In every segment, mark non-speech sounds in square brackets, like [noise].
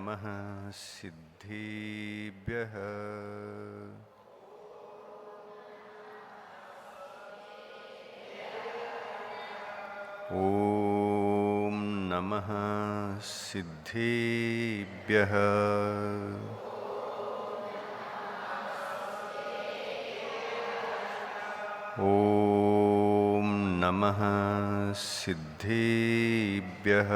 नमः सिद्धिभ्यः। ॐ नमः सिद्धिभ्यः। ॐ नमः सिद्धिभ्यः।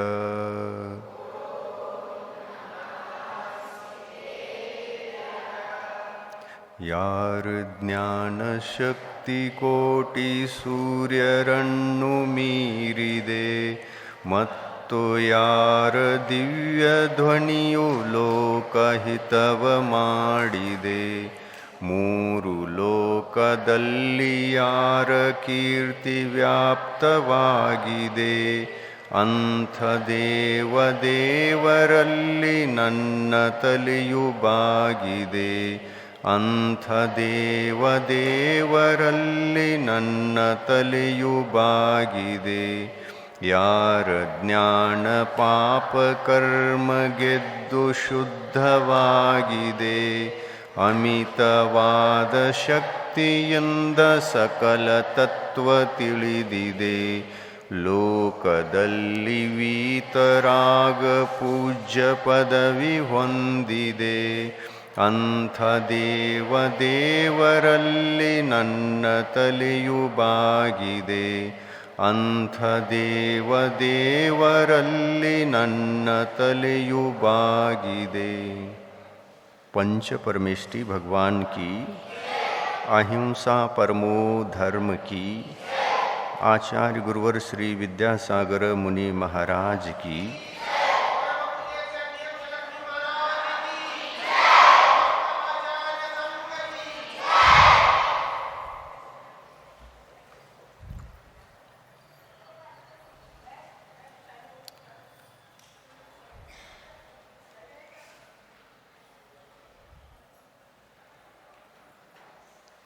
ಯಾರು ಜ್ಞಾನಶಕ್ತಿ ಕೋಟಿ ಸೂರ್ಯರನ್ನು ಮೀರಿದೆ? ಮತ್ತು ಯಾರ ದಿವ್ಯ ಧ್ವನಿಯು ಲೋಕಹಿತವ ಮಾಡಿದೆ? ಮೂರು ಲೋಕದಲ್ಲಿ ಯಾರ ಕೀರ್ತಿ ವ್ಯಾಪ್ತವಾಗಿದೆ? ಅಂಥ ದೇವದೇವರಲ್ಲಿ ನನ್ನ ತಲೆಯು ಬಾಗಿದೆ. ಅಂಥ ದೇವ ದೇವರಲ್ಲಿ ನನ್ನ ತಲೆಯು ಬಾಗಿದೆ ಯಾರ ಜ್ಞಾನ ಪಾಪ ಕರ್ಮ ಗೆದ್ದು ಶುದ್ಧವಾಗಿದೆ. ಅಮಿತವಾದ ಶಕ್ತಿಯಿಂದ ಸಕಲ ತತ್ವ ತಿಳಿದಿದೆ. ಲೋಕದಲ್ಲಿ ವೀತರಾಗ ಪೂಜ್ಯ ಪದವಿ ಹೊಂದಿದೆ. ಅಂಥ ದೇವದೇವರಲ್ಲಿ ನನ್ನ ತಲೆಯು ಬಾಗಿದೆ ಅಂಥ ದೇವದೇವರಲ್ಲಿ ನನ್ನ ತಲೆಯು ಬಾಗಿದೆ पंचपरमेष्टि भगवान की अहिंसा परमो धर्म की आचार्य गुरुवर श्री विद्यासागर मुनि महाराज की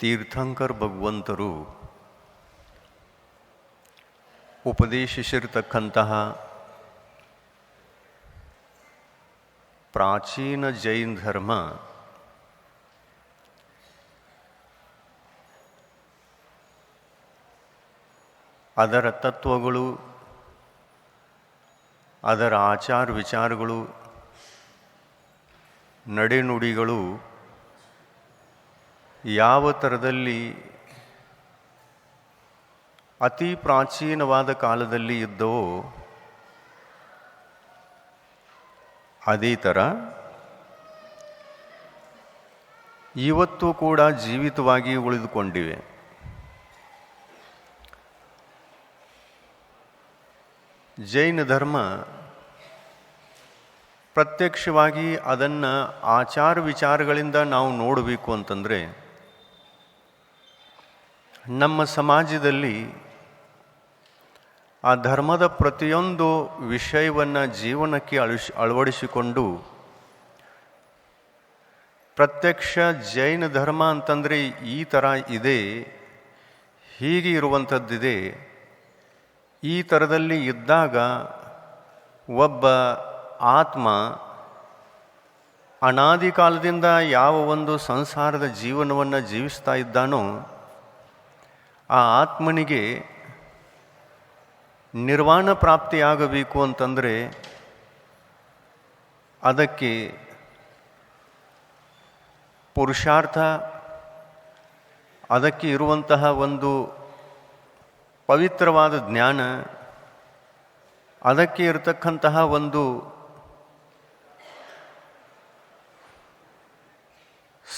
ತೀರ್ಥಂಕರ್ ಭಗವಂತರು ಉಪದೇಶಿಸಿರ್ತಕ್ಕಂತಹ ಪ್ರಾಚೀನ ಜೈನ್ ಧರ್ಮ ಅದರ ತತ್ವಗಳು ಅದರ ಆಚಾರ ವಿಚಾರಗಳು ನಡೆನುಡಿಗಳು ಯಾವ ಥರದಲ್ಲಿ ಅತಿ ಪ್ರಾಚೀನವಾದ ಕಾಲದಲ್ಲಿ ಇದ್ದವೋ ಅದೇ ಥರ ಇವತ್ತು ಕೂಡ ಜೀವಿತವಾಗಿ ಉಳಿದುಕೊಂಡಿವೆ. ಜೈನ ಧರ್ಮ ಪ್ರತ್ಯಕ್ಷವಾಗಿ ಅದನ್ನು ಆಚಾರ ವಿಚಾರಗಳಿಂದ ನಾವು ನೋಡಬೇಕು ಅಂತಂದರೆ ನಮ್ಮ ಸಮಾಜದಲ್ಲಿ ಆ ಧರ್ಮದ ಪ್ರತಿಯೊಂದು ವಿಷಯವನ್ನು ಜೀವನಕ್ಕೆ ಅಳಿಸಿ ಅಳವಡಿಸಿಕೊಂಡು ಪ್ರತ್ಯಕ್ಷ ಜೈನ ಧರ್ಮ ಅಂತಂದರೆ ಈ ಥರ ಇದೆ, ಹೀಗೆ ಇರುವಂಥದ್ದಿದೆ. ಈ ಥರದಲ್ಲಿ ಇದ್ದಾಗ ಒಬ್ಬ ಆತ್ಮ ಅನಾದಿ ಕಾಲದಿಂದ ಯಾವ ಒಂದು ಸಂಸಾರದ ಜೀವನವನ್ನು ಜೀವಿಸ್ತಾ ಇದ್ದಾನೋ ಆ ಆತ್ಮನಿಗೆ ನಿರ್ವಾಣ ಪ್ರಾಪ್ತಿಯಾಗಬೇಕು ಅಂತಂದರೆ ಅದಕ್ಕೆ ಪುರುಷಾರ್ಥ, ಅದಕ್ಕೆ ಇರುವಂತಹ ಒಂದು ಪವಿತ್ರವಾದ ಜ್ಞಾನ, ಅದಕ್ಕೆ ಇರತಕ್ಕಂತಹ ಒಂದು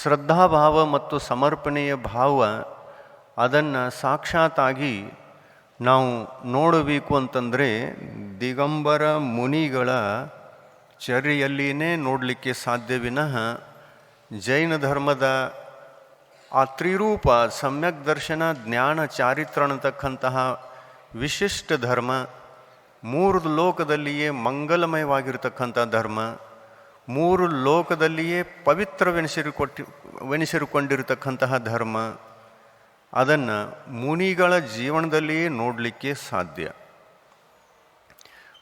ಶ್ರದ್ಧಾಭಾವ ಮತ್ತು ಸಮರ್ಪಣೆಯ ಭಾವ ಅದನ್ನು ಸಾಕ್ಷಾತ್ತಾಗಿ ನಾವು ನೋಡಬೇಕು ಅಂತಂದರೆ ದಿಗಂಬರ ಮುನಿಗಳ ಚರಿಯಲ್ಲಿನೇ ನೋಡಲಿಕ್ಕೆ ಸಾಧ್ಯವಿನಃ ಜೈನ ಧರ್ಮದ ಆ ತ್ರಿರೂಪ, ಸಮ್ಯಕ್ ದರ್ಶನ, ಜ್ಞಾನ ಚಾರಿತ್ರ ಅನ್ನತಕ್ಕಂತಹ ವಿಶಿಷ್ಟ ಧರ್ಮ, ಮೂರು ಲೋಕದಲ್ಲಿಯೇ ಮಂಗಲಮಯವಾಗಿರತಕ್ಕಂಥ ಧರ್ಮ, ಮೂರು ಲೋಕದಲ್ಲಿಯೇ ಪವಿತ್ರವೆನಿಸಿರುಕೊಟ್ಟಿ, ವೆನಿಸಿರುಕೊಂಡಿರತಕ್ಕಂತಹ ಧರ್ಮ. ಅದನ್ನು ಮುನಿಗಳ ಜೀವನದಲ್ಲಿಯೇ ನೋಡಲಿಕ್ಕೆ ಸಾಧ್ಯ.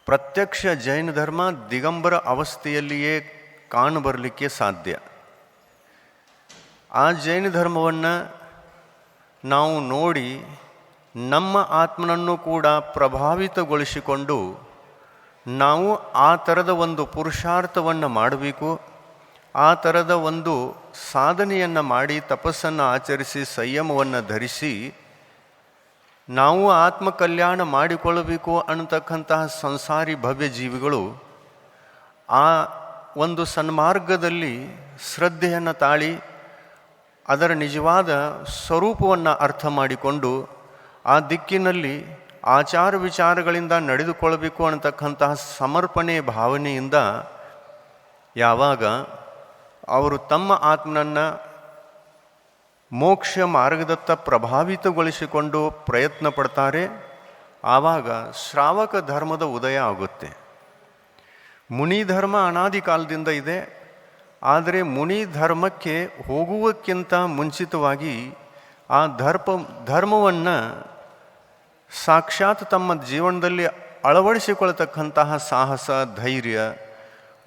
ಪ್ರತ್ಯಕ್ಷ ಜೈನ ಧರ್ಮ ದಿಗಂಬರ ಅವಸ್ಥೆಯಲ್ಲಿಯೇ ಕಾಣಬರಲಿಕ್ಕೆ ಸಾಧ್ಯ. ಆ ಜೈನ ಧರ್ಮವನ್ನು ನಾವು ನೋಡಿ ನಮ್ಮ ಆತ್ಮನನ್ನು ಕೂಡ ಪ್ರಭಾವಿತಗೊಳಿಸಿಕೊಂಡು ನಾವು ಆ ಥರದ ಒಂದು ಪುರುಷಾರ್ಥವನ್ನು ಮಾಡಬೇಕು. ಆ ಥರದ ಒಂದು ಸಾಧನೆಯನ್ನು ಮಾಡಿ, ತಪಸ್ಸನ್ನು ಆಚರಿಸಿ, ಸಂಯಮವನ್ನು ಧರಿಸಿ, ನಾವು ಆತ್ಮಕಲ್ಯಾಣ ಮಾಡಿಕೊಳ್ಳಬೇಕು ಅನ್ನತಕ್ಕಂತಹ ಸಂಸಾರಿ ಭವ್ಯ ಜೀವಿಗಳು ಆ ಒಂದು ಸನ್ಮಾರ್ಗದಲ್ಲಿ ಶ್ರದ್ಧೆಯನ್ನು ತಾಳಿ ಅದರ ನಿಜವಾದ ಸ್ವರೂಪವನ್ನು ಅರ್ಥ ಮಾಡಿಕೊಂಡು ಆ ದಿಕ್ಕಿನಲ್ಲಿ ಆಚಾರ ವಿಚಾರಗಳಿಂದ ನಡೆದುಕೊಳ್ಳಬೇಕು ಅನ್ನತಕ್ಕಂತಹ ಸಮರ್ಪಣೆ ಭಾವನೆಯಿಂದ ಯಾವಾಗ ಅವರು ತಮ್ಮ ಆತ್ಮನನ್ನು ಮೋಕ್ಷ ಮಾರ್ಗದತ್ತ ಪ್ರಭಾವಿತಗೊಳಿಸಿಕೊಂಡು ಪ್ರಯತ್ನ ಪಡ್ತಾರೆ. ಆವಾಗ ಶ್ರಾವಕ ಧರ್ಮದ ಉದಯ ಆಗುತ್ತೆ. ಮುನಿ ಧರ್ಮ ಅನಾದಿ ಕಾಲದಿಂದ ಇದೆ. ಆದರೆ ಮುನಿ ಧರ್ಮಕ್ಕೆ ಹೋಗುವಕ್ಕಿಂತ ಮುಂಚಿತವಾಗಿ ಆ ಧರ್ಮ ಧರ್ಮವನ್ನು ಸಾಕ್ಷಾತ್ ತಮ್ಮ ಜೀವನದಲ್ಲಿ ಅಳವಡಿಸಿಕೊಳ್ತಕ್ಕಂತಹ ಸಾಹಸ, ಧೈರ್ಯ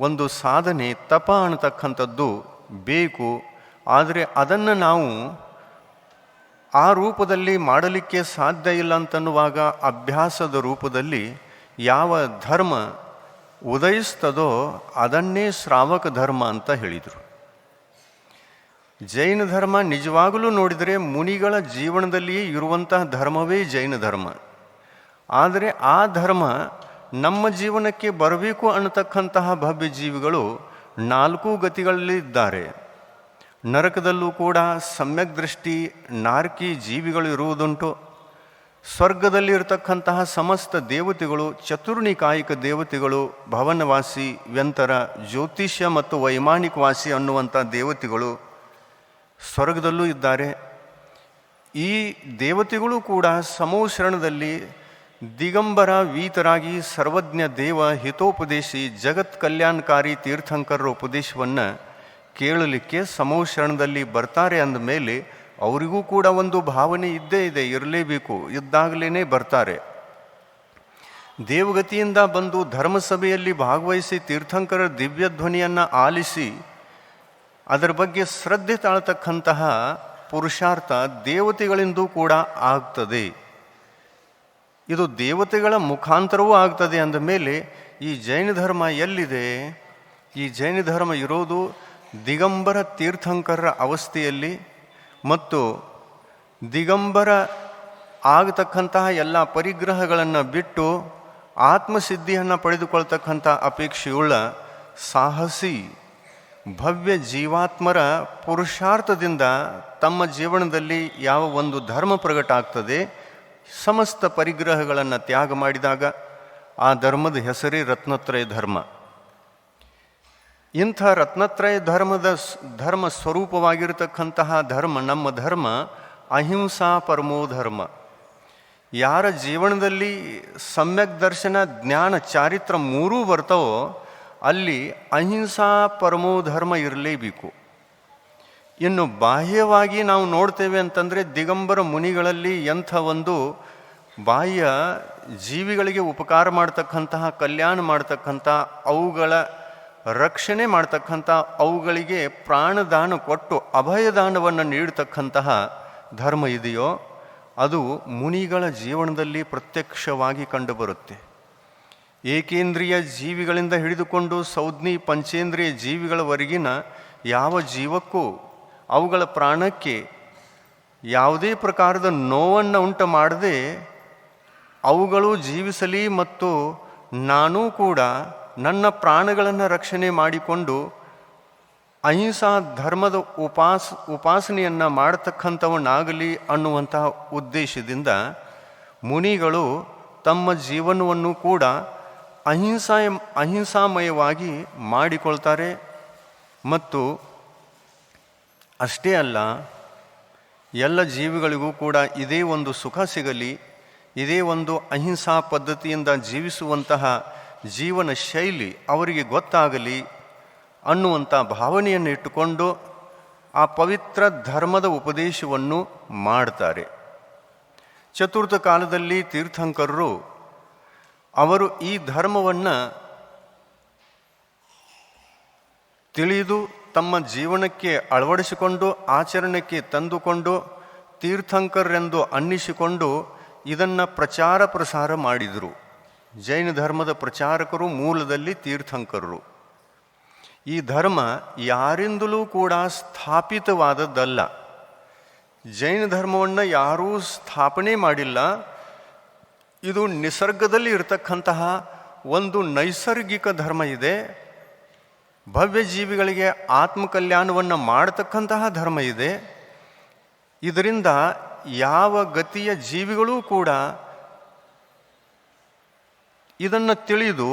ಒಂದು ಸಾಧನೆ ತಪ ಅನ್ನತಕ್ಕಂಥದ್ದು ಬೇಕು, ಆದರೆ ಅದನ್ನು ನಾವು ಆ ರೂಪದಲ್ಲಿ ಮಾಡಲಿಕ್ಕೆ ಸಾಧ್ಯ ಇಲ್ಲ ಅಂತನ್ನುವಾಗ ಅಭ್ಯಾಸದ ರೂಪದಲ್ಲಿ ಯಾವ ಧರ್ಮ ಉದಯಿಸ್ತದೋ ಅದನ್ನೇ ಶ್ರಾವಕ ಧರ್ಮ ಅಂತ ಹೇಳಿದರು. ಜೈನ ಧರ್ಮ ನಿಜವಾಗಲೂ ನೋಡಿದರೆ ಮುನಿಗಳ ಜೀವನದಲ್ಲಿಯೇ ಇರುವಂತಹ ಧರ್ಮವೇ ಜೈನ ಧರ್ಮ. ಆದರೆ ಆ ಧರ್ಮ ನಮ್ಮ ಜೀವನಕ್ಕೆ ಬರಬೇಕು ಅನ್ನತಕ್ಕಂತಹ ಭವ್ಯ ಜೀವಿಗಳು ನಾಲ್ಕು ಗತಿಗಳಲ್ಲಿ ಇದ್ದಾರೆ ನರಕದಲ್ಲೂ ಕೂಡ ಸಮ್ಯಕ್ ದೃಷ್ಟಿ, ನಾರ್ಕಿ ಜೀವಿಗಳು ಇರುವುದುಂಟು. ಸ್ವರ್ಗದಲ್ಲಿ ಇರತಕ್ಕಂತಹ ಸಮಸ್ತ ದೇವತೆಗಳು ಚತುರ್ಣಿಕಾಯಿಕ ದೇವತೆಗಳು, ಭವನವಾಸಿ, ವ್ಯಂತರ, ಜ್ಯೋತಿಷ್ಯ ಮತ್ತು ವೈಮಾನಿಕವಾಸಿ ಅನ್ನುವಂಥ ದೇವತೆಗಳು ಸ್ವರ್ಗದಲ್ಲೂ ಇದ್ದಾರೆ. ಈ ದೇವತೆಗಳು ಕೂಡ ಸಮೋಶರಣದಲ್ಲಿ ದಿಗಂಬರ ವೀತರಾಗಿ ಸರ್ವಜ್ಞ ದೇವ ಹಿತೋಪದೇಶಿ ಜಗತ್ ಕಲ್ಯಾಣಕಾರಿ ತೀರ್ಥಂಕರರ ಉಪದೇಶವನ್ನು ಕೇಳಲಿಕ್ಕೆ ಸಮೋಶರಣದಲ್ಲಿ ಬರ್ತಾರೆ ಅಂದ ಮೇಲೆ ಅವರಿಗೂ ಕೂಡ ಒಂದು ಭಾವನೆ ಇದ್ದೇ ಇದೆ, ಇರಲೇಬೇಕು ಇದ್ದಾಗಲೇ ಬರ್ತಾರೆ. ದೇವಗತಿಯಿಂದ ಬಂದು ಧರ್ಮಸಭೆಯಲ್ಲಿ ಭಾಗವಹಿಸಿ ತೀರ್ಥಂಕರ ದಿವ್ಯಧ್ವನಿಯನ್ನು ಆಲಿಸಿ ಅದರ ಬಗ್ಗೆ ಶ್ರದ್ಧೆ ತಾಳ್ತಕ್ಕಂತಹ ಪುರುಷಾರ್ಥ ದೇವತೆಗಳಿಂದೂ ಕೂಡ ಆಗ್ತದೆ. ಇದು ದೇವತೆಗಳ ಮುಖಾಂತರವೂ ಆಗ್ತದೆ ಅಂದ ಮೇಲೆ ಈ ಜೈನ ಧರ್ಮ ಎಲ್ಲಿದೆ? ಈ ಜೈನ ಧರ್ಮ ಇರೋದು ದಿಗಂಬರ ತೀರ್ಥಂಕರರ ಅವಸ್ಥೆಯಲ್ಲಿ ಮತ್ತು ದಿಗಂಬರ ಆಗತಕ್ಕಂತಹ ಎಲ್ಲ ಪರಿಗ್ರಹಗಳನ್ನು ಬಿಟ್ಟು ಆತ್ಮಸಿದ್ಧಿಯನ್ನು ಪಡೆದುಕೊಳ್ತಕ್ಕಂಥ ಅಪೇಕ್ಷೆಯುಳ್ಳ ಸಾಹಸಿ ಭವ್ಯ ಜೀವಾತ್ಮರ ಪುರುಷಾರ್ಥದಿಂದ ತಮ್ಮ ಜೀವನದಲ್ಲಿ ಯಾವ ಒಂದು ಧರ್ಮ ಪ್ರಗಟ ಆಗ್ತದೆ ಸಮಸ್ತ ಪರಿಗ್ರಹಗಳನ್ನು ತ್ಯಾಗ ಮಾಡಿದಾಗ ಆ ಧರ್ಮದ ಹೆಸರೇ ರತ್ನತ್ರಯ ಧರ್ಮ. ಇಂಥ ರತ್ನತ್ರಯ ಧರ್ಮದ ಧರ್ಮ ಸ್ವರೂಪವಾಗಿರತಕ್ಕಂತಹ ಧರ್ಮ, ನಮ್ಮ ಧರ್ಮ ಅಹಿಂಸಾ ಪರಮೋ ಧರ್ಮ. ಯಾರ ಜೀವನದಲ್ಲಿ ಸಮ್ಯಕ್ ದರ್ಶನ, ಜ್ಞಾನ, ಚಾರಿತ್ರ ಮೂರೂ ಬರ್ತವೋ ಅಲ್ಲಿ ಅಹಿಂಸಾ ಪರಮೋ ಧರ್ಮ ಇರಲೇಬೇಕು. ಇನ್ನು ಬಾಹ್ಯವಾಗಿ ನಾವು ನೋಡ್ತೇವೆ ಅಂತಂದರೆ ದಿಗಂಬರ ಮುನಿಗಳಲ್ಲಿ ಎಂಥ ಒಂದು ಬಾಹ್ಯ ಜೀವಿಗಳಿಗೆ ಉಪಕಾರ ಮಾಡ್ತಕ್ಕಂತಹ, ಕಲ್ಯಾಣ ಮಾಡ್ತಕ್ಕಂಥ, ಅವುಗಳ ರಕ್ಷಣೆ ಮಾಡ್ತಕ್ಕಂಥ, ಅವುಗಳಿಗೆ ಪ್ರಾಣದಾನ ಕೊಟ್ಟು ಅಭಯದಾನವನ್ನು ನೀಡತಕ್ಕಂತಹ ಧರ್ಮ ಇದೆಯೋ, ಅದು ಮುನಿಗಳ ಜೀವನದಲ್ಲಿ ಪ್ರತ್ಯಕ್ಷವಾಗಿ ಕಂಡುಬರುತ್ತೆ. ಏಕೇಂದ್ರಿಯ ಜೀವಿಗಳಿಂದ ಹಿಡಿದುಕೊಂಡು ಸೌಜ್ಞಿ ಪಂಚೇಂದ್ರಿಯ ಜೀವಿಗಳವರೆಗಿನ ಯಾವ ಜೀವಕ್ಕೂ ಅವುಗಳ ಪ್ರಾಣಕ್ಕೆ ಯಾವುದೇ ಪ್ರಕಾರದ ನೋವನ್ನು ಉಂಟು ಮಾಡದೆ ಅವುಗಳು ಜೀವಿಸಲಿ ಮತ್ತು ನಾನೂ ಕೂಡ ನನ್ನ ಪ್ರಾಣಗಳನ್ನು ರಕ್ಷಣೆ ಮಾಡಿಕೊಂಡು ಅಹಿಂಸಾ ಧರ್ಮದ ಉಪಾಸ, ಉಪಾಸನೆಯನ್ನು ಮಾಡತಕ್ಕಂಥವನಾಗಲಿ ಅನ್ನುವಂತಹ ಉದ್ದೇಶದಿಂದ ಮುನಿಗಳು ತಮ್ಮ ಜೀವನವನ್ನು ಕೂಡ ಅಹಿಂಸಾ ಅಹಿಂಸಾಮಯವಾಗಿ ಮಾಡಿಕೊಳ್ತಾರೆ ಮತ್ತು ಅಷ್ಟೇ ಅಲ್ಲ, ಎಲ್ಲ ಜೀವಿಗಳಿಗೂ ಕೂಡ ಇದೇ ಒಂದು ಸುಖ ಸಿಗಲಿ, ಇದೇ ಒಂದು ಅಹಿಂಸಾ ಪದ್ಧತಿಯಿಂದ ಜೀವಿಸುವಂತಹ ಜೀವನ ಶೈಲಿ ಅವರಿಗೆ ಗೊತ್ತಾಗಲಿ ಅನ್ನುವಂಥ ಭಾವನೆಯನ್ನು ಇಟ್ಟುಕೊಂಡು ಆ ಪವಿತ್ರ ಧರ್ಮದ ಉಪದೇಶವನ್ನು ಮಾಡ್ತಾರೆ. ಚತುರ್ಥ ಕಾಲದಲ್ಲಿ ತೀರ್ಥಂಕರರು ಅವರು ಈ ಧರ್ಮವನ್ನು ತಿಳಿದು ತಮ್ಮ ಜೀವನಕ್ಕೆ ಅಳವಡಿಸಿಕೊಂಡು, ಆಚರಣೆಗೆ ತಂದುಕೊಂಡು, ತೀರ್ಥಂಕರೆಂದು ಅನ್ನಿಸಿಕೊಂಡು ಇದನ್ನು ಪ್ರಚಾರ ಪ್ರಸಾರ ಮಾಡಿದರು. ಜೈನ ಧರ್ಮದ ಪ್ರಚಾರಕರು ಮೂಲದಲ್ಲಿ ತೀರ್ಥಂಕರರು. ಈ ಧರ್ಮ ಯಾರಿಂದಲೂ ಕೂಡ ಸ್ಥಾಪಿತವಾದದ್ದಲ್ಲ. ಜೈನ ಧರ್ಮವನ್ನು ಯಾರೂ ಸ್ಥಾಪನೆ ಮಾಡಿಲ್ಲ. ಇದು ನಿಸರ್ಗದಲ್ಲಿ ಇರತಕ್ಕಂತಹ ಒಂದು ನೈಸರ್ಗಿಕ ಧರ್ಮ ಇದೆ. ಭವ್ಯ ಜೀವಿಗಳಿಗೆ ಆತ್ಮಕಲ್ಯಾಣವನ್ನು ಮಾಡತಕ್ಕಂತಹ ಧರ್ಮ ಇದೆ. ಇದರಿಂದ ಯಾವ ಗತಿಯ ಜೀವಿಗಳೂ ಕೂಡ ಇದನ್ನು ತಿಳಿದು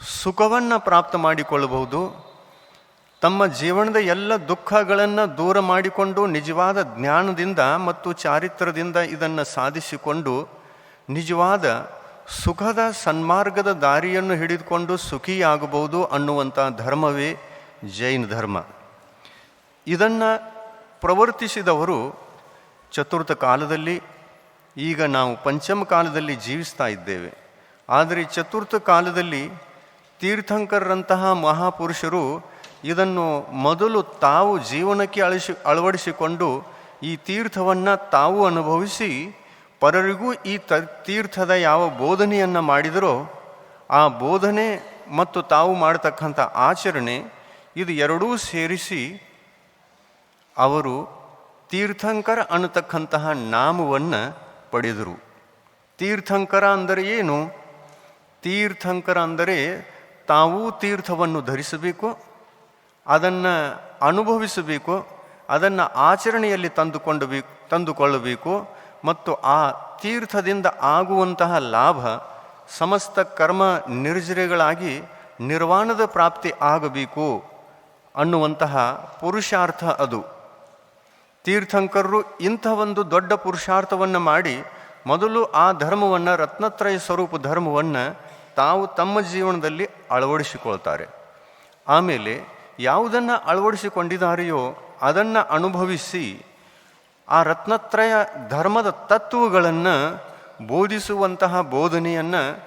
ಸುಖವನ್ನು ಪ್ರಾಪ್ತ ಮಾಡಿಕೊಳ್ಳಬಹುದು. ತಮ್ಮ ಜೀವನದ ಎಲ್ಲ ದುಃಖಗಳನ್ನು ದೂರ ಮಾಡಿಕೊಂಡು ನಿಜವಾದ ಜ್ಞಾನದಿಂದ ಮತ್ತು ಚಾರಿತ್ರದಿಂದ ಇದನ್ನು ಸಾಧಿಸಿಕೊಂಡು ನಿಜವಾದ ಸುಖದ ಸನ್ಮಾರ್ಗದ ದಾರಿಯನ್ನು ಹಿಡಿದುಕೊಂಡು ಸುಖಿಯಾಗಬಹುದು ಅನ್ನುವಂಥ ಧರ್ಮವೇ ಜೈನ ಧರ್ಮ. ಇದನ್ನು ಪ್ರವರ್ತಿಸಿದವರು ಚತುರ್ಥ ಕಾಲದಲ್ಲಿ, ಈಗ ನಾವು ಪಂಚಮ ಕಾಲದಲ್ಲಿ ಜೀವಿಸ್ತಾ ಇದ್ದೇವೆ. ಆದರೆ ಚತುರ್ಥ ಕಾಲದಲ್ಲಿ ತೀರ್ಥಂಕರರಂತಹ ಮಹಾಪುರುಷರು ಇದನ್ನು ಮೊದಲು ತಾವು ಜೀವನಕ್ಕೆ ಅಳಿಸಿ, ಅಳವಡಿಸಿಕೊಂಡು ಈ ತೀರ್ಥವನ್ನು ತಾವು ಅನುಭವಿಸಿ ಪರರಿಗೂ ಈ ತೀರ್ಥದ ಯಾವ ಬೋಧನೆಯನ್ನು ಮಾಡಿದರೋ ಆ ಬೋಧನೆ ಮತ್ತು ತಾವು ಮಾಡತಕ್ಕಂಥ ಆಚರಣೆ ಇದು ಎರಡೂ ಸೇರಿಸಿ ಅವರು ತೀರ್ಥಂಕರ ಅನ್ನತಕ್ಕಂತಹ ನಾಮವನ್ನು ಪಡೆದರು. ತೀರ್ಥಂಕರ ಅಂದರೆ ಏನು? ತೀರ್ಥಂಕರ ಅಂದರೆ ತಾವೂ ತೀರ್ಥವನ್ನು ಧರಿಸಬೇಕು, ಅದನ್ನು ಅನುಭವಿಸಬೇಕು, ಅದನ್ನು ಆಚರಣೆಯಲ್ಲಿ ತಂದುಕೊಂಡು ತಂದುಕೊಳ್ಳಬೇಕು ಮತ್ತು ಆ ತೀರ್ಥದಿಂದ ಆಗುವಂತಹ ಲಾಭ ಸಮಸ್ತ ಕರ್ಮ ನಿರ್ಜರೆಗಳಾಗಿ ನಿರ್ವಾಣದ ಪ್ರಾಪ್ತಿ ಆಗಬೇಕು ಅನ್ನುವಂತಹ ಪುರುಷಾರ್ಥ ಅದು. ತೀರ್ಥಂಕರರು ಇಂಥ ಒಂದು ದೊಡ್ಡ ಪುರುಷಾರ್ಥವನ್ನು ಮಾಡಿ ಮೊದಲು ಆ ಧರ್ಮವನ್ನು ರತ್ನತ್ರಯ ಸ್ವರೂಪ ಧರ್ಮವನ್ನು ತಾವು ತಮ್ಮ ಜೀವನದಲ್ಲಿ ಅಳವಡಿಸಿಕೊಳ್ತಾರೆ. ಆಮೇಲೆ ಯಾವುದನ್ನು ಅಳವಡಿಸಿಕೊಂಡಿದ್ದಾರೆಯೋ ಅದನ್ನು ಅನುಭವಿಸಿ ಆ ರತ್ನತ್ರಯ ಧರ್ಮದ ತತ್ವಗಳನ್ನು ಬೋಧಿಸುವಂತಹ ಬೋಧನೆಯನ್ನು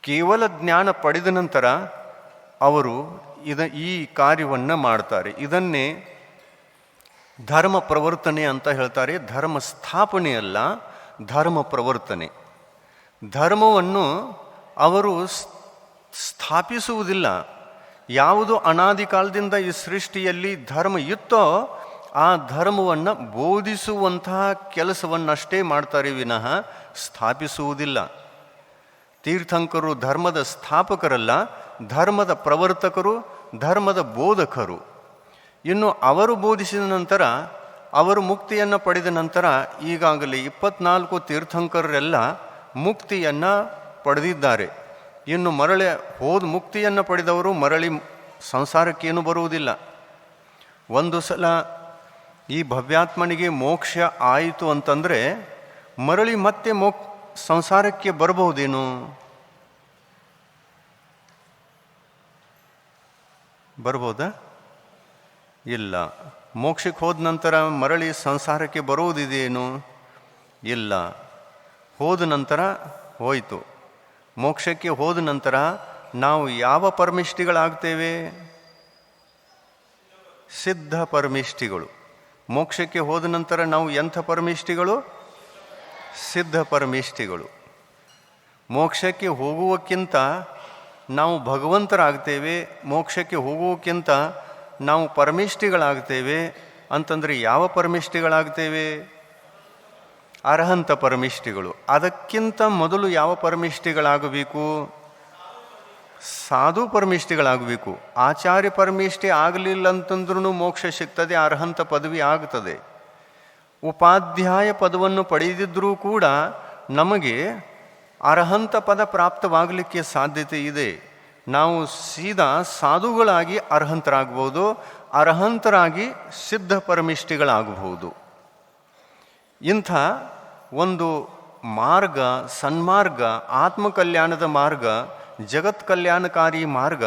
ಕೇವಲ ಜ್ಞಾನ ಪಡೆದ ನಂತರ ಅವರು ಇದ ಈ ಕಾರ್ಯವನ್ನು ಮಾಡ್ತಾರೆ. ಇದನ್ನೇ ಧರ್ಮ ಪ್ರವರ್ತನೆ ಅಂತ ಹೇಳ್ತಾರೆ. ಧರ್ಮ ಸ್ಥಾಪನೆ ಅಲ್ಲ, ಧರ್ಮ ಪ್ರವರ್ತನೆ. ಧರ್ಮವನ್ನು ಅವರು ಸ್ಥಾಪಿಸುವುದಿಲ್ಲ. ಯಾವುದು ಅನಾದಿ ಕಾಲದಿಂದ ಈ ಸೃಷ್ಟಿಯಲ್ಲಿ ಧರ್ಮ ಇತ್ತೋ ಆ ಧರ್ಮವನ್ನು ಬೋಧಿಸುವಂತಹ ಕೆಲಸವನ್ನಷ್ಟೇ ಮಾಡ್ತಾರೆ ವಿನಃ ಸ್ಥಾಪಿಸುವುದಿಲ್ಲ. ತೀರ್ಥಂಕರು ಧರ್ಮದ ಸ್ಥಾಪಕರಲ್ಲ, ಧರ್ಮದ ಪ್ರವರ್ತಕರು, ಧರ್ಮದ ಬೋಧಕರು. ಇನ್ನು ಅವರು ಬೋಧಿಸಿದ ನಂತರ, ಅವರು ಮುಕ್ತಿಯನ್ನು ಪಡೆದ ನಂತರ ಈಗಾಗಲೇ ಇಪ್ಪತ್ನಾಲ್ಕು ತೀರ್ಥಂಕರರೆಲ್ಲ ಮುಕ್ತಿಯನ್ನು ಪಡೆದಿದ್ದಾರೆ. ಇನ್ನು ಮರಳಿ ಹೋದ ಮುಕ್ತಿಯನ್ನು ಪಡೆದವರು ಮರಳಿ ಸಂಸಾರಕ್ಕೇನು ಬರುವುದಿಲ್ಲ. ಒಂದು ಸಲ ಈ ಭವ್ಯಾತ್ಮನಿಗೆ ಮೋಕ್ಷ ಆಯಿತು ಅಂತಂದರೆ ಮರಳಿ ಮತ್ತೆ ಮೋ ಸಂಸಾರಕ್ಕೆ ಬರಬಹುದೇನು? ಬರ್ಬೋದಾ ಇಲ್ಲ. ಮೋಕ್ಷಕ್ಕೆ ಹೋದ ನಂತರ ಮರಳಿ ಸಂಸಾರಕ್ಕೆ ಬರುವುದಿದೆಯೇನು? ಇಲ್ಲ. ಹೋದ ನಂತರ ಹೋಯಿತು. ಮೋಕ್ಷಕ್ಕೆ ಹೋದ ನಂತರ ನಾವು ಯಾವ ಪರಮಿಷ್ಠಿಗಳಾಗ್ತೇವೆ? ಸಿದ್ಧ ಪರಮಿಷ್ಟಿಗಳು ಮೋಕ್ಷಕ್ಕೆ ಹೋದ ನಂತರ ನಾವು ಎಂಥ ಪರಮೇಷ್ಠಿಗಳು? ಸಿದ್ಧ ಪರಮೇಷ್ಠಿಗಳು. ಮೋಕ್ಷಕ್ಕೆ ಹೋಗುವಕ್ಕಿಂತ ನಾವು ಭಗವಂತರಾಗ್ತೇವೆ, ಮೋಕ್ಷಕ್ಕೆ ಹೋಗುವಕ್ಕಿಂತ ನಾವು ಪರಮೇಷ್ಠಿಗಳಾಗ್ತೇವೆ ಅಂತಂದರೆ ಯಾವ ಪರಮೇಷ್ಠಿಗಳಾಗ್ತೇವೆ? ಅರ್ಹಂತ ಪರಮೇಷ್ಠಿಗಳು. ಅದಕ್ಕಿಂತ ಮೊದಲು ಯಾವ ಪರಮಿಷ್ಟಿಗಳಾಗಬೇಕು ಸಾಧು ಪರಮೇಷ್ಠಿಗಳಾಗಬೇಕು. ಆಚಾರ್ಯ ಪರಮೇಷ್ಠಿ ಆಗಲಿಲ್ಲ ಅಂತಂದ್ರೂ ಮೋಕ್ಷ ಸಿಗ್ತದೆ, ಅರ್ಹಂತ ಪದವಿ ಆಗ್ತದೆ. ಉಪಾಧ್ಯಾಯ ಪದವನ್ನು ಪಡೆದಿದ್ದರೂ ಕೂಡ ನಮಗೆ ಅರ್ಹಂತ ಪದ ಪ್ರಾಪ್ತವಾಗಲಿಕ್ಕೆ ಸಾಧ್ಯತೆ ಇದೆ. ನಾವು ಸೀದಾ ಸಾಧುಗಳಾಗಿ ಅರ್ಹಂತರಾಗಬಹುದು ಅರ್ಹಂತರಾಗಿ ಸಿದ್ಧ ಪರಮಿಷ್ಠಿಗಳಾಗಬಹುದು. ಇಂಥ ಒಂದು ಮಾರ್ಗ, ಸನ್ಮಾರ್ಗ, ಆತ್ಮಕಲ್ಯಾಣದ ಮಾರ್ಗ ಜಗತ್ ಕಲ್ಯಾಣಕಾರಿ ಮಾರ್ಗ,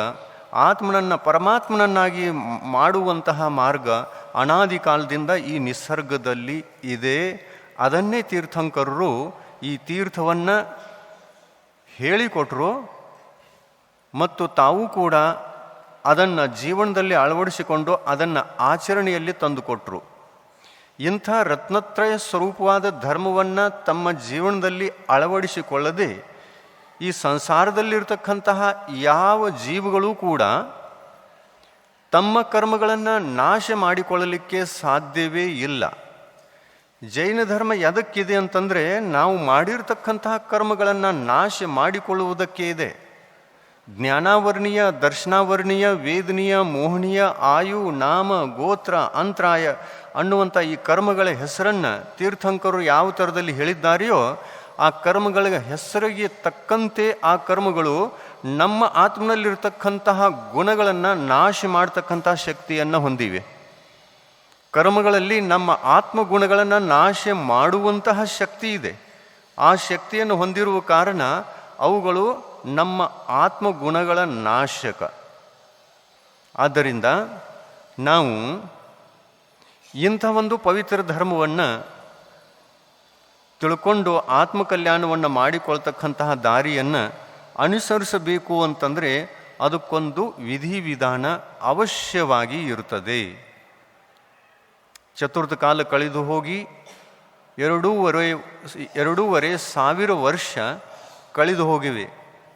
ಆತ್ಮನನ್ನು ಪರಮಾತ್ಮನನ್ನಾಗಿ ಮಾಡುವಂತಹ ಮಾರ್ಗ ಅನಾದಿ ಕಾಲದಿಂದ ಈ ನಿಸರ್ಗದಲ್ಲಿ ಇದೆ. ಅದನ್ನೇ ತೀರ್ಥಂಕರರು ಈ ತೀರ್ಥವನ್ನು ಹೇಳಿಕೊಟ್ರು. ಮತ್ತು ತಾವು ಕೂಡ ಅದನ್ನು ಜೀವನದಲ್ಲಿ ಅಳವಡಿಸಿಕೊಂಡು ಅದನ್ನು ಆಚರಣೆಯಲ್ಲಿ ತಂದುಕೊಟ್ರು. ಇಂಥ ರತ್ನತ್ರಯ ಸ್ವರೂಪವಾದ ಧರ್ಮವನ್ನು ತಮ್ಮ ಜೀವನದಲ್ಲಿ ಅಳವಡಿಸಿಕೊಳ್ಳದೆ ಈ ಸಂಸಾರದಲ್ಲಿರ್ತಕ್ಕಂತಹ ಯಾವ ಜೀವಗಳೂ ಕೂಡ ತಮ್ಮ ಕರ್ಮಗಳನ್ನು ನಾಶ ಮಾಡಿಕೊಳ್ಳಲಿಕ್ಕೆ ಸಾಧ್ಯವೇ ಇಲ್ಲ. ಜೈನ ಧರ್ಮ ಎದಕ್ಕಿದೆ ಅಂತಂದರೆ ನಾವು ಮಾಡಿರ್ತಕ್ಕಂತಹ ಕರ್ಮಗಳನ್ನು ನಾಶ ಮಾಡಿಕೊಳ್ಳುವುದಕ್ಕೆ ಇದೆ. ಜ್ಞಾನಾವರ್ಣೀಯ, ದರ್ಶನಾವರ್ಣೀಯ, ವೇದನೀಯ, ಮೋಹನೀಯ, ಆಯು, ನಾಮ, ಗೋತ್ರ, ಅಂತರಾಯ ಅನ್ನುವಂಥ ಈ ಕರ್ಮಗಳ ಹೆಸರನ್ನು ತೀರ್ಥಂಕರು ಯಾವ ಥರದಲ್ಲಿ ಹೇಳಿದ್ದಾರೆಯೋ ಆ ಕರ್ಮಗಳಿಗೆ ಹೆಸರಿಗೆ ತಕ್ಕಂತೆ ಆ ಕರ್ಮಗಳು ನಮ್ಮ ಆತ್ಮನಲ್ಲಿರ್ತಕ್ಕಂತಹ ಗುಣಗಳನ್ನು ನಾಶ ಮಾಡ್ತಕ್ಕಂತಹ ಶಕ್ತಿಯನ್ನು ಹೊಂದಿವೆ. ಕರ್ಮಗಳಲ್ಲಿ ನಮ್ಮ ಆತ್ಮಗುಣಗಳನ್ನು ನಾಶ ಮಾಡುವಂತಹ ಶಕ್ತಿ ಇದೆ. ಆ ಶಕ್ತಿಯನ್ನು ಹೊಂದಿರುವ ಕಾರಣ ಅವುಗಳು ನಮ್ಮ ಆತ್ಮಗುಣಗಳ ನಾಶಕ. ಆದ್ದರಿಂದ ನಾವು ಇಂಥ ಒಂದು ಪವಿತ್ರ ಧರ್ಮವನ್ನು ತಿಳ್ಕೊಂಡು ಆತ್ಮಕಲ್ಯಾಣವನ್ನು ಮಾಡಿಕೊಳ್ತಕ್ಕಂತಹ ದಾರಿಯನ್ನು ಅನುಸರಿಸಬೇಕು ಅಂತಂದರೆ ಅದಕ್ಕೊಂದು ವಿಧಿವಿಧಾನ ಅವಶ್ಯವಾಗಿ ಇರುತ್ತದೆ. ಚತುರ್ಥ ಕಾಲ ಕಳೆದು ಹೋಗಿ ಎರಡೂವರೆ ಎರಡೂವರೆ ಸಾವಿರ ವರ್ಷ ಕಳೆದು ಹೋಗಿವೆ.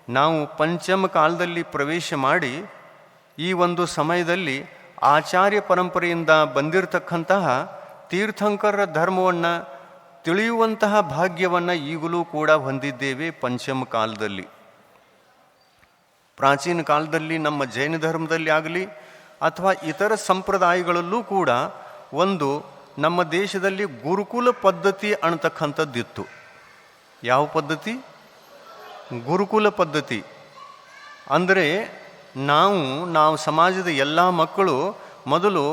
ನಾವು ಪಂಚಮ ಕಾಲದಲ್ಲಿ ಪ್ರವೇಶ ಮಾಡಿ ಈ ಒಂದು ಸಮಯದಲ್ಲಿ ಆಚಾರ್ಯ ಪರಂಪರೆಯಿಂದ ಬಂದಿರತಕ್ಕಂತಹ ತೀರ್ಥಂಕರ ಧರ್ಮವನ್ನು ತಿಳಿಯುವಂತಹ ಭಾಗ್ಯವನ್ನು ಈಗಲೂ ಕೂಡ ಹೊಂದಿದ್ದೇವೆ ಪಂಚಮ ಕಾಲದಲ್ಲಿ. ಪ್ರಾಚೀನ ಕಾಲದಲ್ಲಿ ನಮ್ಮ ಜೈನ ಧರ್ಮದಲ್ಲಿ ಆಗಲಿ ಅಥವಾ ಇತರ ಸಂಪ್ರದಾಯಗಳಲ್ಲೂ ಕೂಡ ಒಂದು ನಮ್ಮ ದೇಶದಲ್ಲಿ ಗುರುಕುಲ ಪದ್ಧತಿ ಅನ್ನತಕ್ಕಂಥದ್ದಿತ್ತು ಯಾವ ಪದ್ಧತಿ? ಗುರುಕುಲ ಪದ್ಧತಿ. ಅಂದರೆ ನಾವು ನಾವು ಸಮಾಜದ ಎಲ್ಲ ಮಕ್ಕಳು ಮೊದಲು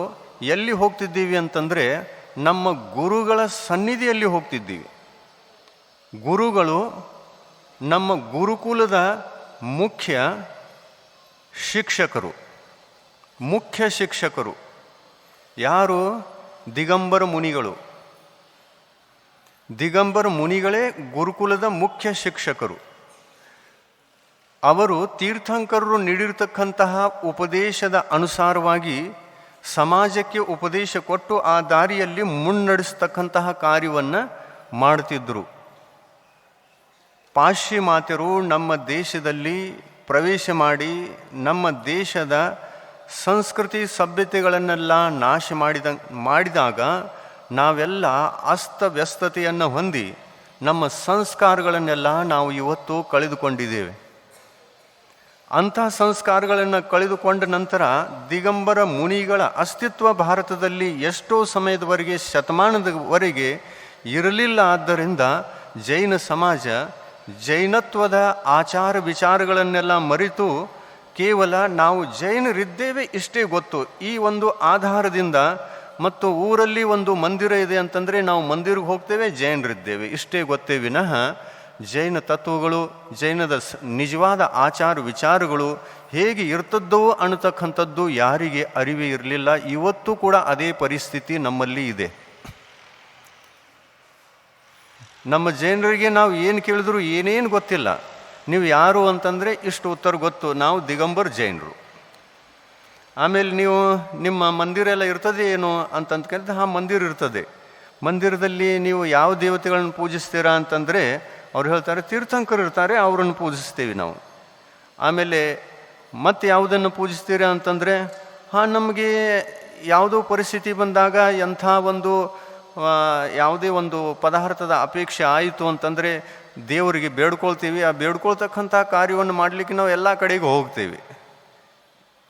ಎಲ್ಲಿ ಹೋಗ್ತಿದ್ದೀವಿ ಅಂತಂದರೆ ನಮ್ಮ ಗುರುಗಳ ಸನ್ನಿಧಿಯಲ್ಲಿ ಹೋಗ್ತಿದ್ದೀವಿ. ಗುರುಗಳು ನಮ್ಮ ಗುರುಕುಲದ ಮುಖ್ಯ ಶಿಕ್ಷಕರು. ಮುಖ್ಯ ಶಿಕ್ಷಕರು. ಯಾರು? ದಿಗಂಬರ ಮುನಿಗಳು. ದಿಗಂಬರ ಮುನಿಗಳೇ ಗುರುಕುಲದ ಮುಖ್ಯ ಶಿಕ್ಷಕರು. ಅವರು ತೀರ್ಥಂಕರರು ನೀಡಿರ್ತಕ್ಕಂತಹ ಉಪದೇಶದ ಅನುಸಾರವಾಗಿ ಸಮಾಜಕ್ಕೆ ಉಪದೇಶ ಕೊಟ್ಟು ಆ ದಾರಿಯಲ್ಲಿ ಮುನ್ನಡೆಸ್ತಕ್ಕಂತಹ ಕಾರ್ಯವನ್ನು ಮಾಡ್ತಿದ್ದರು ಪಾಶ್ಚಿಮಾತ್ಯರು ನಮ್ಮ ದೇಶದಲ್ಲಿ ಪ್ರವೇಶ ಮಾಡಿ ನಮ್ಮ ದೇಶದ ಸಂಸ್ಕೃತಿ ಸಭ್ಯತೆಗಳನ್ನೆಲ್ಲ ನಾಶ ಮಾಡಿದ, ಮಾಡಿದಾಗ ನಾವೆಲ್ಲ ಅಸ್ತವ್ಯಸ್ತತೆಯನ್ನು ಹೊಂದಿ ನಮ್ಮ ಸಂಸ್ಕಾರಗಳನ್ನೆಲ್ಲ ನಾವು ಇವತ್ತು ಕಳೆದುಕೊಂಡಿದ್ದೇವೆ. ಅಂಥ ಸಂಸ್ಕಾರಗಳನ್ನು ಕಳೆದುಕೊಂಡ ನಂತರ ದಿಗಂಬರ ಮುನಿಗಳ ಅಸ್ತಿತ್ವ ಭಾರತದಲ್ಲಿ ಎಷ್ಟೋ ಸಮಯದವರೆಗೆ ಶತಮಾನದವರೆಗೆ ಇರಲಿಲ್ಲ. ಆದ್ದರಿಂದ ಜೈನ ಸಮಾಜ ಜೈನತ್ವದ ಆಚಾರ ವಿಚಾರಗಳನ್ನೆಲ್ಲ ಮರೆತು ಕೇವಲ ನಾವು ಜೈನರಿದ್ದೇವೆ ಇಷ್ಟೇ ಗೊತ್ತು. ಈ ಒಂದು ಆಧಾರದಿಂದ ಮತ್ತು ಊರಲ್ಲಿ ಒಂದು ಮಂದಿರ ಇದೆ ಅಂತಂದರೆ ನಾವು ಮಂದಿರಕ್ಕೆ ಹೋಗ್ತೇವೆ, ಜೈನರಿದ್ದೇವೆ. ಇಷ್ಟೇ ಗೊತ್ತೇ ವಿನಃ ಜೈನ ತತ್ವಗಳು, ಜೈನದ ನಿಜವಾದ ಆಚಾರ ವಿಚಾರಗಳು ಹೇಗೆ ಇರ್ತದ್ದೋ ಅನ್ನತಕ್ಕಂಥದ್ದು ಯಾರಿಗೆ ಅರಿವೇ ಇರಲಿಲ್ಲ. ಇವತ್ತು ಕೂಡ ಅದೇ ಪರಿಸ್ಥಿತಿ ನಮ್ಮಲ್ಲಿ ಇದೆ. ನಮ್ಮ ಜೈನರಿಗೆ ನಾವು ಏನು ಕೇಳಿದ್ರು ಏನೇನು ಗೊತ್ತಿಲ್ಲ. ನೀವು ಯಾರು ಅಂತಂದರೆ ಇಷ್ಟು ಉತ್ತರ ಗೊತ್ತು. ನಾವು ದಿಗಂಬರ್ ಜೈನರು. ಆಮೇಲೆ ನೀವು ನಿಮ್ಮ ಮಂದಿರ ಎಲ್ಲ ಇರ್ತದೆ ಏನು ಅಂತಂತ ಕೇಳಿದ್ರೆ, ಹಾಂ, ಮಂದಿರ ಇರ್ತದೆ. ಮಂದಿರದಲ್ಲಿ ನೀವು ಯಾವ ದೇವತೆಗಳನ್ನು ಪೂಜಿಸ್ತೀರಾ ಅಂತಂದರೆ ಅವ್ರು ಹೇಳ್ತಾರೆ, ತೀರ್ಥಂಕರು ಇರ್ತಾರೆ, ಅವರನ್ನು ಪೂಜಿಸ್ತೀವಿ ನಾವು. ಆಮೇಲೆ ಮತ್ತೆ ಯಾವುದನ್ನು ಪೂಜಿಸ್ತೀರಾ ಅಂತಂದರೆ, ಹಾಂ, ನಮಗೆ ಯಾವುದೋ ಪರಿಸ್ಥಿತಿ ಬಂದಾಗ ಎಂಥ ಒಂದು ಯಾವುದೇ ಒಂದು ಪದಾರ್ಥದ ಅಪೇಕ್ಷೆ ಆಯಿತು ಅಂತಂದರೆ ದೇವರಿಗೆ ಬೇಡ್ಕೊಳ್ತೀವಿ. ಆ ಬೇಡ್ಕೊಳ್ತಕ್ಕಂಥ ಕಾರ್ಯವನ್ನು ಮಾಡಲಿಕ್ಕೆ ನಾವು ಎಲ್ಲ ಕಡೆಗೆ ಹೋಗ್ತೇವೆ.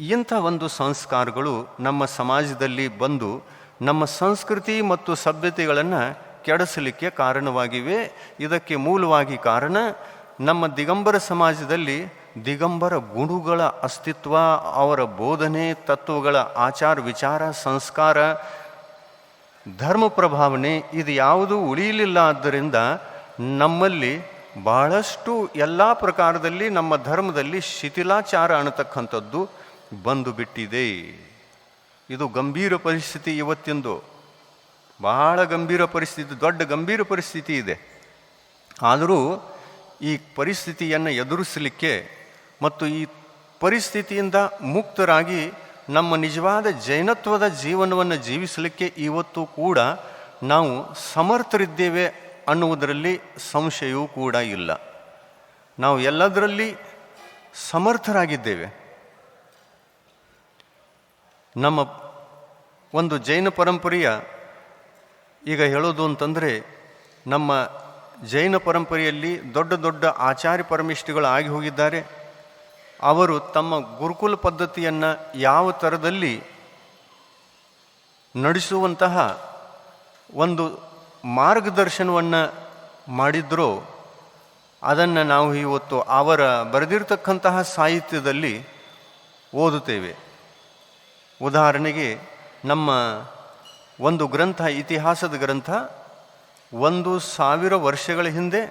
ಇಂಥ ಒಂದು ಸಂಸ್ಕಾರಗಳು ನಮ್ಮ ಸಮಾಜದಲ್ಲಿ ಬಂದು ನಮ್ಮ ಸಂಸ್ಕೃತಿ ಮತ್ತು ಸಭ್ಯತೆಗಳನ್ನು ಕೆಡಿಸಲಿಕ್ಕೆ ಕಾರಣವಾಗಿವೆ. ಇದಕ್ಕೆ ಮೂಲವಾಗಿ ಕಾರಣ ನಮ್ಮ ದಿಗಂಬರ ಸಮಾಜದಲ್ಲಿ ದಿಗಂಬರ ಗುಣಗಳ ಅಸ್ತಿತ್ವ, ಅವರ ಬೋಧನೆ, ತತ್ವಗಳ ಆಚಾರ, ವಿಚಾರ, ಸಂಸ್ಕಾರ, ಧರ್ಮ ಪ್ರಭಾವನೆ ಇದು ಯಾವುದೂ ಉಳಿಯಲಿಲ್ಲ. ಆದ್ದರಿಂದ ನಮ್ಮಲ್ಲಿ ಬಹಳಷ್ಟು ಎಲ್ಲ ಪ್ರಕಾರದಲ್ಲಿ ನಮ್ಮ ಧರ್ಮದಲ್ಲಿ ಶಿಥಿಲಾಚಾರ ಅನ್ನತಕ್ಕಂಥದ್ದು ಬಂದು ಬಿಟ್ಟಿದೆ ಇದು ಗಂಭೀರ ಪರಿಸ್ಥಿತಿ ಇವತ್ತಿಂದು. ಬಹಳ ಗಂಭೀರ ಪರಿಸ್ಥಿತಿ, ದೊಡ್ಡ ಗಂಭೀರ ಪರಿಸ್ಥಿತಿ ಇದೆ. ಆದರೂ ಈ ಪರಿಸ್ಥಿತಿಯನ್ನು ಎದುರಿಸಲಿಕ್ಕೆ ಮತ್ತು ಈ ಪರಿಸ್ಥಿತಿಯಿಂದ ಮುಕ್ತರಾಗಿ ನಮ್ಮ ನಿಜವಾದ ಜೈನತ್ವದ ಜೀವನವನ್ನು ಜೀವಿಸಲಿಕ್ಕೆ ಇವತ್ತು ಕೂಡ ನಾವು ಸಮರ್ಥರಿದ್ದೇವೆ ಅನ್ನುವುದರಲ್ಲಿ ಸಂಶಯವೂ ಕೂಡ ಇಲ್ಲ. ನಾವು ಎಲ್ಲದರಲ್ಲಿ ಸಮರ್ಥರಾಗಿದ್ದೇವೆ. ನಮ್ಮ ಒಂದು ಜೈನ ಪರಂಪರೆಯ ಈಗ ಹೇಳೋದು ಅಂತಂದರೆ, ನಮ್ಮ ಜೈನ ಪರಂಪರೆಯಲ್ಲಿ ದೊಡ್ಡ ದೊಡ್ಡ ಆಚಾರ್ಯ ಪರಮಿಷ್ಠಿಗಳು ಆಗಿ ಹೋಗಿದ್ದಾರೆ. ಅವರು ತಮ್ಮ ಗುರುಕುಲ ಪದ್ಧತಿಯನ್ನು ಯಾವ ಥರದಲ್ಲಿ ನಡೆಸುವಂತಹ ಒಂದು ಮಾರ್ಗದರ್ಶನವನ್ನು ಮಾಡಿದ್ರೋ, ಅದನ್ನು ನಾವು ಇವತ್ತು ಅವರ ಬರೆದಿರ್ತಕ್ಕಂತಹ ಸಾಹಿತ್ಯದಲ್ಲಿ ಓದುತ್ತೇವೆ. ಉದಾಹರಣೆಗೆ ನಮ್ಮ ಒಂದು ಗ್ರಂಥ, ಇತಿಹಾಸದ ಗ್ರಂಥ, ಒಂದು ಸಾವಿರ ವರ್ಷಗಳ ಹಿಂದೆ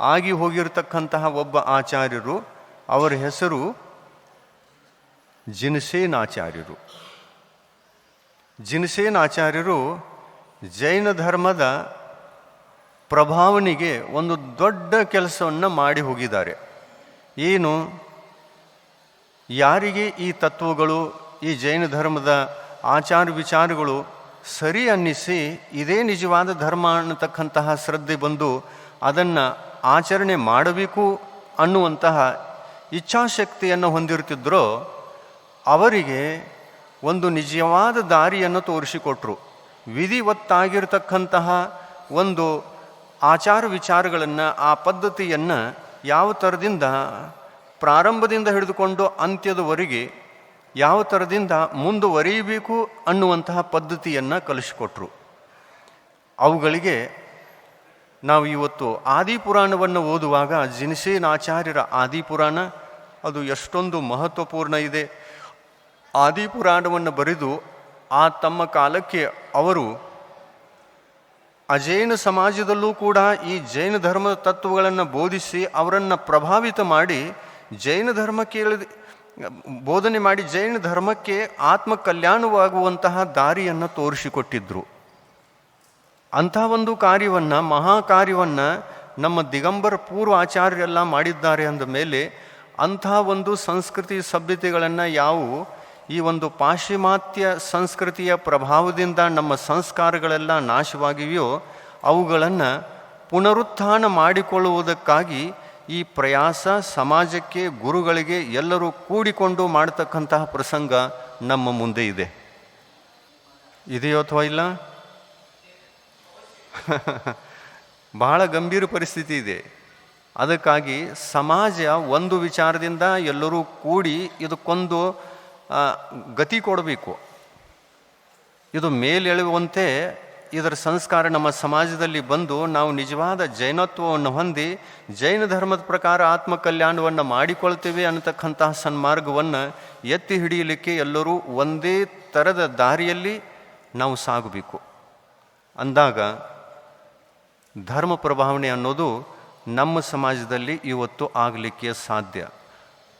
ಆಗಿ ಹೋಗಿರತಕ್ಕಂತಹ ಒಬ್ಬ ಆಚಾರ್ಯರು, ಅವರ ಹೆಸರು ಜಿನ್ಸೇನಾಚಾರ್ಯರು ಜಿನ್ಸೇನಾಚಾರ್ಯರು ಜೈನ ಧರ್ಮದ ಪ್ರಭಾವನೆಗೆ ಒಂದು ದೊಡ್ಡ ಕೆಲಸವನ್ನು ಮಾಡಿ ಹೋಗಿದ್ದಾರೆ. ಏನು? ಯಾರಿಗೆ ಈ ತತ್ವಗಳು, ಈ ಜೈನ ಧರ್ಮದ ಆಚಾರ ವಿಚಾರಗಳು ಸರಿ ಅನ್ನಿಸಿ ಇದೇ ನಿಜವಾದ ಧರ್ಮ ಅನ್ನತಕ್ಕಂತಹ ಶ್ರದ್ಧೆ ಬಂದು ಅದನ್ನು ಆಚರಣೆ ಮಾಡಬೇಕು ಅನ್ನುವಂತಹ ಇಚ್ಛಾಶಕ್ತಿಯನ್ನು ಹೊಂದಿರುತ್ತಿದ್ದರೋ ಅವರಿಗೆ ಒಂದು ನಿಜವಾದ ದಾರಿಯನ್ನು ತೋರಿಸಿಕೊಟ್ರು. ವಿಧಿವತ್ತಾಗಿರ್ತಕ್ಕಂತಹ ಒಂದು ಆಚಾರ ವಿಚಾರಗಳನ್ನು ಆ ಪದ್ಧತಿಯನ್ನು ಯಾವ ಥರದಿಂದ ಪ್ರಾರಂಭದಿಂದ ಹಿಡಿದುಕೊಂಡು ಅಂತ್ಯದವರೆಗೆ ಯಾವ ಥರದಿಂದ ಮುಂದುವರಿಯಬೇಕು ಅನ್ನುವಂತಹ ಪದ್ಧತಿಯನ್ನು ಕಲಿಸಿಕೊಟ್ರು. ಅವುಗಳಿಗೆ ನಾವು ಇವತ್ತು ಆದಿಪುರಾಣವನ್ನು ಓದುವಾಗ ಜಿನಿಸೇನಾಚಾರ್ಯರ ಆದಿಪುರಾಣ, ಅದು ಎಷ್ಟೊಂದು ಮಹತ್ವಪೂರ್ಣ ಇದೆ. ಆದಿಪುರಾಣವನ್ನು ಬರೆದು ಆ ತಮ್ಮ ಕಾಲಕ್ಕೆ ಅವರು ಅಜೈನ ಸಮಾಜದಲ್ಲೂ ಕೂಡ ಈ ಜೈನ ಧರ್ಮದ ತತ್ವಗಳನ್ನು ಬೋಧಿಸಿ ಅವರನ್ನು ಪ್ರಭಾವಿತ ಮಾಡಿ ಜೈನ ಧರ್ಮಕ್ಕೆ ಇಳಿದು ಬೋಧನೆ ಮಾಡಿ ಜೈನ ಧರ್ಮಕ್ಕೆ ಆತ್ಮ ಕಲ್ಯಾಣವಾಗುವಂತಹ ದಾರಿಯನ್ನು ತೋರಿಸಿಕೊಟ್ಟಿದ್ರು. ಅಂತಹ ಒಂದು ಕಾರ್ಯವನ್ನು, ಮಹಾ ಕಾರ್ಯವನ್ನು ನಮ್ಮ ದಿಗಂಬರ ಪೂರ್ವ ಆಚಾರ್ಯರೆಲ್ಲ ಮಾಡಿದ್ದಾರೆ ಅಂದ ಮೇಲೆ ಅಂತಹ ಒಂದು ಸಂಸ್ಕೃತಿ ಸಭ್ಯತೆಗಳನ್ನು ಯಾವುವು ಈ ಒಂದು ಪಾಶ್ಚಿಮಾತ್ಯ ಸಂಸ್ಕೃತಿಯ ಪ್ರಭಾವದಿಂದ ನಮ್ಮ ಸಂಸ್ಕಾರಗಳೆಲ್ಲ ನಾಶವಾಗಿವೆಯೋ ಅವುಗಳನ್ನು ಪುನರುತ್ಥಾನ ಮಾಡಿಕೊಳ್ಳುವುದಕ್ಕಾಗಿ ಈ ಪ್ರಯಾಸ ಸಮಾಜಕ್ಕೆ, ಗುರುಗಳಿಗೆ ಎಲ್ಲರೂ ಕೂಡಿಕೊಂಡು ಮಾಡತಕ್ಕಂತಹ ಪ್ರಸಂಗ ನಮ್ಮ ಮುಂದೆ ಇದೆ. ಇದೆಯೋ ಅಥವಾ ಇಲ್ಲ? [laughs] ಬಹಳ ಗಂಭೀರ ಪರಿಸ್ಥಿತಿ ಇದೆ. ಅದಕ್ಕಾಗಿ ಸಮಾಜ ಒಂದು ವಿಚಾರದಿಂದ ಎಲ್ಲರೂ ಕೂಡಿ ಇದಕ್ಕೊಂದು ಗತಿ ಕೊಡಬೇಕು. ಇದು ಮೇಲೆಳುವಂತೆ ಇದರ ಸಂಸ್ಕಾರ ನಮ್ಮ ಸಮಾಜದಲ್ಲಿ ಬಂದು ನಾವು ನಿಜವಾದ ಜೈನತ್ವವನ್ನು ಹೊಂದಿ ಜೈನ ಧರ್ಮದ ಪ್ರಕಾರ ಆತ್ಮ ಕಲ್ಯಾಣವನ್ನು ಮಾಡಿಕೊಳ್ತೇವೆ ಅನ್ನತಕ್ಕಂತಹ ಸನ್ಮಾರ್ಗವನ್ನು ಎತ್ತಿ ಹಿಡಿಯಲಿಕ್ಕೆ ಎಲ್ಲರೂ ಒಂದೇ ಥರದ ದಾರಿಯಲ್ಲಿ ನಾವು ಸಾಗಬೇಕು. ಅಂದಾಗ ಧರ್ಮ ಪ್ರಭಾವಣೆ ಅನ್ನೋದು ನಮ್ಮ ಸಮಾಜದಲ್ಲಿ ಇವತ್ತು ಆಗಲಿಕ್ಕೆ ಸಾಧ್ಯ.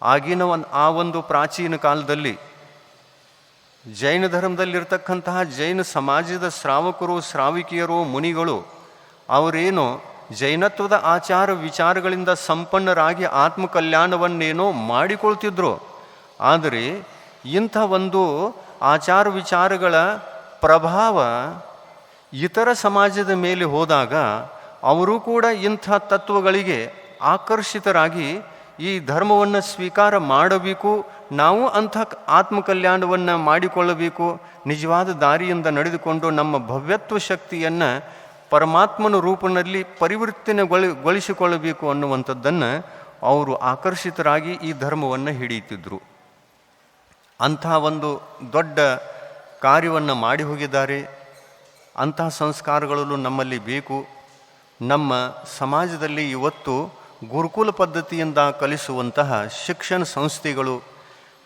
ಆಗಿನ ಒಂದು ಆ ಒಂದು ಪ್ರಾಚೀನ ಕಾಲದಲ್ಲಿ ಜೈನ ಧರ್ಮದಲ್ಲಿರ್ತಕ್ಕಂತಹ ಜೈನ ಸಮಾಜದ ಶ್ರಾವಕರು, ಶ್ರಾವಿಕಿಯರು, ಮುನಿಗಳು, ಅವರೇನು ಜೈನತ್ವದ ಆಚಾರ ವಿಚಾರಗಳಿಂದ ಸಂಪನ್ನರಾಗಿ ಆತ್ಮಕಲ್ಯಾಣವನ್ನೇನೋ ಮಾಡಿಕೊಳ್ತಿದ್ರು. ಆದರೆ ಇಂಥ ಒಂದು ಆಚಾರ ವಿಚಾರಗಳ ಪ್ರಭಾವ ಇತರ ಸಮಾಜದ ಮೇಲೆ ಹೋದಾಗ, ಅವರು ಕೂಡ ಇಂಥ ತತ್ವಗಳಿಗೆ ಆಕರ್ಷಿತರಾಗಿ ಈ ಧರ್ಮವನ್ನು ಸ್ವೀಕಾರ ಮಾಡಬೇಕು, ನಾವು ಅಂಥ ಆತ್ಮಕಲ್ಯಾಣವನ್ನು ಮಾಡಿಕೊಳ್ಳಬೇಕು, ನಿಜವಾದ ದಾರಿಯಿಂದ ನಡೆದುಕೊಂಡು ನಮ್ಮ ಭವ್ಯತ್ವ ಶಕ್ತಿಯನ್ನು ಪರಮಾತ್ಮನ ರೂಪದಲ್ಲಿ ಪರಿವರ್ತನೆಗೊಳಿಸಿಕೊಳ್ಳಬೇಕು ಅನ್ನುವಂಥದ್ದನ್ನು ಅವರು ಆಕರ್ಷಿತರಾಗಿ ಈ ಧರ್ಮವನ್ನು ಹಿಡಿಯುತ್ತಿದ್ದರು ಅಂಥ ಒಂದು ದೊಡ್ಡ ಕಾರ್ಯವನ್ನು ಮಾಡಿ ಹೋಗಿದ್ದಾರೆ. ಅಂತಹ ಸಂಸ್ಕಾರಗಳಲ್ಲೂ ನಮ್ಮಲ್ಲಿ ಬೇಕು. ನಮ್ಮ ಸಮಾಜದಲ್ಲಿ ಇವತ್ತು ಗುರುಕುಲ ಪದ್ಧತಿಯಿಂದ ಕಲಿಸುವಂತಹ ಶಿಕ್ಷಣ ಸಂಸ್ಥೆಗಳು,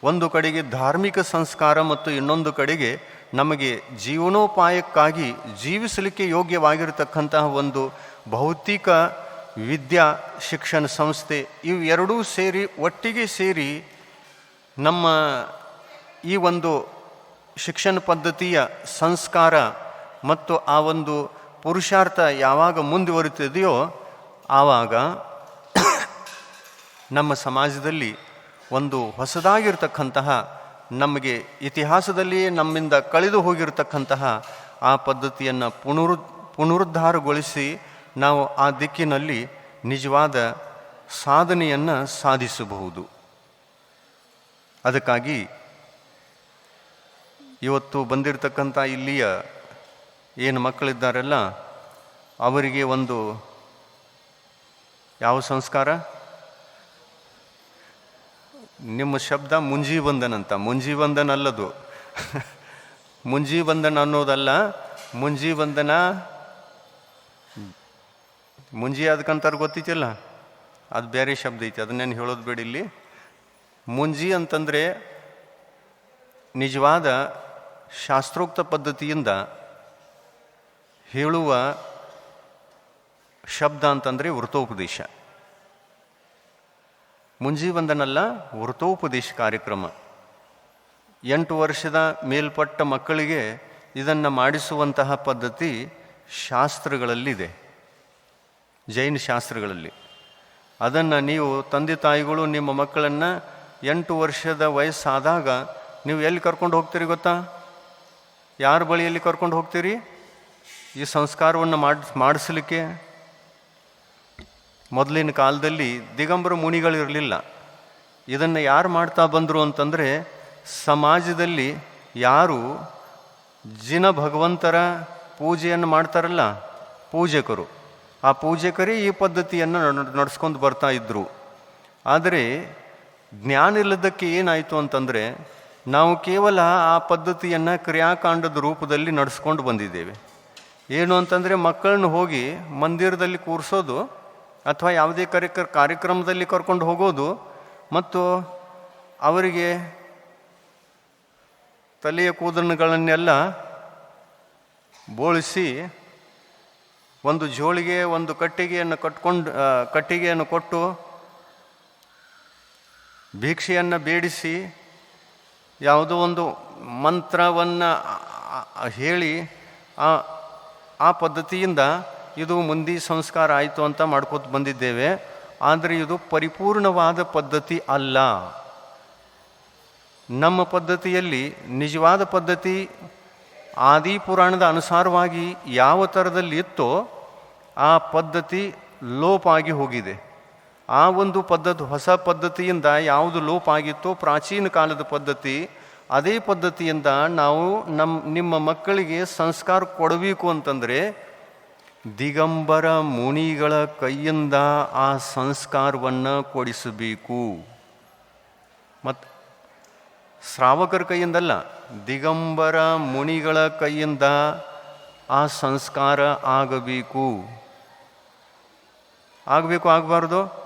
ಒಂದು ಕಡೆಗೆ ಧಾರ್ಮಿಕ ಸಂಸ್ಕಾರ ಮತ್ತು ಇನ್ನೊಂದು ಕಡೆಗೆ ನಮಗೆ ಜೀವನೋಪಾಯಕ್ಕಾಗಿ ಜೀವಿಸಲಿಕ್ಕೆ ಯೋಗ್ಯವಾಗಿರತಕ್ಕಂತಹ ಒಂದು ಭೌತಿಕ ವಿದ್ಯಾ ಶಿಕ್ಷಣ ಸಂಸ್ಥೆ ಇವೆರಡೂ ಸೇರಿ ಒಟ್ಟಿಗೆ ಸೇರಿ ನಮ್ಮ ಈ ಒಂದು ಶಿಕ್ಷಣ ಪದ್ಧತಿಯ ಸಂಸ್ಕಾರ ಮತ್ತು ಆ ಒಂದು ಪುರುಷಾರ್ಥ ಯಾವಾಗ ಮುಂದುವರಿತಿದೆಯೋ ಆವಾಗ ನಮ್ಮ ಸಮಾಜದಲ್ಲಿ ಒಂದು ಹೊಸದಾಗಿರ್ತಕ್ಕಂತಹ, ನಮಗೆ ಇತಿಹಾಸದಲ್ಲಿಯೇ ನಮ್ಮಿಂದ ಕಳೆದು ಹೋಗಿರತಕ್ಕಂತಹ ಆ ಪದ್ಧತಿಯನ್ನು ಪುನರು, ಪುನರುದ್ಧಾರಗೊಳಿಸಿ ನಾವು ಆ ದಿಕ್ಕಿನಲ್ಲಿ ನಿಜವಾದ ಸಾಧನೆಯನ್ನು ಸಾಧಿಸಬಹುದು. ಅದಕ್ಕಾಗಿ ಇವತ್ತು ಬಂದಿರತಕ್ಕಂಥ ಇಲ್ಲಿಯ ಏನು ಮಕ್ಕಳಿದ್ದಾರಲ್ಲ, ಅವರಿಗೆ ಒಂದು ಯಾವ ಸಂಸ್ಕಾರ? ನಿಮ್ಮ ಶಬ್ದ [laughs] ಮುಂಜಿ ಬಂಧನ್ ಅಂತ ಮುಂಜಿ ಬಂಧನ್ ಅಲ್ಲದು ಮುಂಜಿ ಬಂಧನ ಅನ್ನೋದಲ್ಲ ಮುಂಜಿ ಬಂಧನ ಮುಂಜಿ ಅದಕ್ಕಂತಾರೆ ಗೊತ್ತಿತ್ತಿಲ್ಲ ಅದು ಬೇರೆ ಶಬ್ದ ಐತಿ ಅದನ್ನೇನು ಹೇಳೋದು ಬೇಡ ಇಲ್ಲಿ. ಮುಂಜಿ ಅಂತಂದರೆ ನಿಜವಾದ ಶಾಸ್ತ್ರೋಕ್ತ ಪದ್ಧತಿಯಿಂದ ಹೇಳುವ ಶಬ್ದ ಅಂತಂದರೆ ವೃತೋಪದೇಶ ಮುಂಜಿ ಬಂದನಲ್ಲ ವೃತೋಪದೇಶ ಕಾರ್ಯಕ್ರಮ. ಎಂಟು ವರ್ಷದ ಮೇಲ್ಪಟ್ಟ ಮಕ್ಕಳಿಗೆ ಇದನ್ನು ಮಾಡಿಸುವಂತಹ ಪದ್ಧತಿ ಶಾಸ್ತ್ರಗಳಲ್ಲಿದೆ. ಜೈನ ಶಾಸ್ತ್ರಗಳಲ್ಲಿ. ಅದನ್ನು ನೀವು ತಂದೆ ತಾಯಿಗಳು ನಿಮ್ಮ ಮಕ್ಕಳನ್ನು ಎಂಟು ವರ್ಷದ ವಯಸ್ಸಾದಾಗ ನೀವು ಎಲ್ಲಿ ಕರ್ಕೊಂಡು ಹೋಗ್ತೀರಿ ಗೊತ್ತಾ? ಯಾರ ಬಳಿಯಲ್ಲಿ ಕರ್ಕೊಂಡು ಹೋಗ್ತೀರಿ? ಈ ಸಂಸ್ಕಾರವನ್ನು ಮಾಡಿ, ಮಾಡಿಸ್ಲಿಕ್ಕೆ? ಮೊದಲಿನ ಕಾಲದಲ್ಲಿ ದಿಗಂಬರ ಮುನಿಗಳಿರಲಿಲ್ಲ ಇದನ್ನು ಯಾರು ಮಾಡ್ತಾ ಬಂದರು ಅಂತಂದರೆ ಸಮಾಜದಲ್ಲಿ ಯಾರು ಜಿನ ಭಗವಂತರ ಪೂಜೆಯನ್ನು ಮಾಡ್ತಾರಲ್ಲ, ಪೂಜಕರು. ಆ ಪೂಜಕರೇ ಈ ಪದ್ಧತಿಯನ್ನು ನಡೆಸ್ಕೊಂಡು ಬರ್ತಾ ಇದ್ದರು ಆದರೆ ಜ್ಞಾನ ಇಲ್ಲದಕ್ಕೆ ಏನಾಯಿತು ಅಂತಂದರೆ ನಾವು ಕೇವಲ ಆ ಪದ್ಧತಿಯನ್ನು ಕ್ರಿಯಾಕಾಂಡದ ರೂಪದಲ್ಲಿ ನಡೆಸ್ಕೊಂಡು ಬಂದಿದ್ದೇವೆ. ಏನು ಅಂತಂದರೆ ಮಕ್ಕಳನ್ನ ಹೋಗಿ ಮಂದಿರದಲ್ಲಿ ಕೂರಿಸೋದು ಅಥವಾ ಯಾವುದೇ ಕಾರ್ಯಕ್ರ ಕಾರ್ಯಕ್ರಮದಲ್ಲಿ ಕರ್ಕೊಂಡು ಹೋಗೋದು ಮತ್ತು ಅವರಿಗೆ ತಲೆಯ ಕೂದಲುಗಳನ್ನೆಲ್ಲ ಬೋಳಿಸಿ ಒಂದು ಜೋಳಿಗೆ, ಒಂದು ಕಟ್ಟಿಗೆಯನ್ನು ಕಟ್ಕೊಂಡು ಕಟ್ಟಿಗೆಯನ್ನು ಕೊಟ್ಟು ಭಿಕ್ಷೆಯನ್ನು ಬೇಡಿಸಿ ಯಾವುದೋ ಒಂದು ಮಂತ್ರವನ್ನು ಹೇಳಿ ಆ ಆ ಪದ್ಧತಿಯಿಂದ ಇದು ಮುಂದಿ ಸಂಸ್ಕಾರ ಆಯಿತು ಅಂತ ಮಾಡ್ಕೋತ ಬಂದಿದ್ದೇವೆ. ಆದರೆ ಇದು ಪರಿಪೂರ್ಣವಾದ ಪದ್ಧತಿ ಅಲ್ಲ. ನಮ್ಮ ಪದ್ಧತಿಯಲ್ಲಿ ನಿಜವಾದ ಪದ್ಧತಿ ಆದಿ ಪುರಾಣದ ಅನುಸಾರವಾಗಿ ಯಾವ ಥರದಲ್ಲಿ ಇತ್ತೋ ಆ ಪದ್ಧತಿ ಲೋಪ ಆಗಿ ಹೋಗಿದೆ. ಆ ಒಂದು ಪದ್ಧತಿ ಹೊಸ ಪದ್ಧತಿಯಿಂದ ಯಾವುದು ಲೋಪ ಆಗಿತ್ತೋ ಪ್ರಾಚೀನ ಕಾಲದ ಪದ್ಧತಿ, ಅದೇ ಪದ್ಧತಿಯಿಂದ ನಾವು ನಮ್ಮ ನಿಮ್ಮ ಮಕ್ಕಳಿಗೆ ಸಂಸ್ಕಾರ ಕೊಡಬೇಕು ಅಂತಂದರೆ ದಿಗಂಬರ ಮುನಿಗಳ ಕೈಯಿಂದ ಆ ಸಂಸ್ಕಾರವನ್ನು ಕೊಡಿಸಬೇಕು. ಮತ್ತು ಶ್ರಾವಕರ ಕೈಯಿಂದಲ್ಲ, ದಿಗಂಬರ ಮುನಿಗಳ ಕೈಯಿಂದ ಆ ಸಂಸ್ಕಾರ ಆಗಬೇಕು. ಆಗಬೇಕು, ಆಗಬಾರ್ದು?